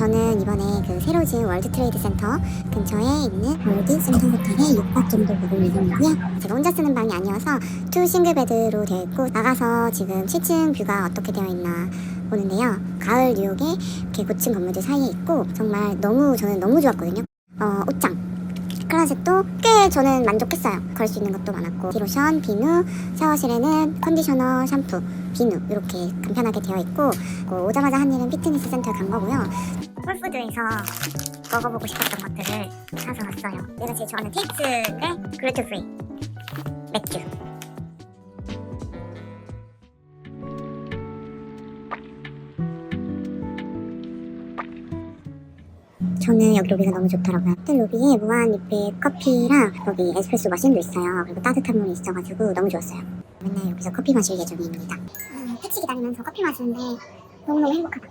저는 이번에 그 새로 지은 월드 트레이드 센터 근처에 있는 월드 센터 호텔에 6박 정도 묵을 예정이고요. 제가 혼자 쓰는 방이 아니어서 투 싱글 베드로 되어 있고 나가서 지금 7층 뷰가 어떻게 되어 있나 보는데요. 가을 뉴욕에 이렇게 고층 건물들 사이에 있고 정말 너무 저는 너무 좋았거든요. 어, 옷장 클라셋도 꽤 저는 만족했어요. 걸 수 있는 것도 많았고 디로션, 비누, 샤워실에는 컨디셔너, 샴푸, 비누 이렇게 간편하게 되어 있고 어, 오자마자 한 일은 피트니스 센터에 간 거고요. 홀푸드에서 먹어보고 싶었던 것들을 사서 왔어요. 내가 제일 좋아하는 테이츠의 글루텐 프리 맥주. 저는 여기 로비가 너무 좋더라고요. 호텔 로비에 무한 리필 커피랑 여기 에스프레소 마신도 있어요. 그리고 따뜻한 물이 있어가지고 너무 좋았어요. 맨날 여기서 커피 마실 예정입니다. 택시 기다리면서 커피 마시는데 너무너무 행복하다.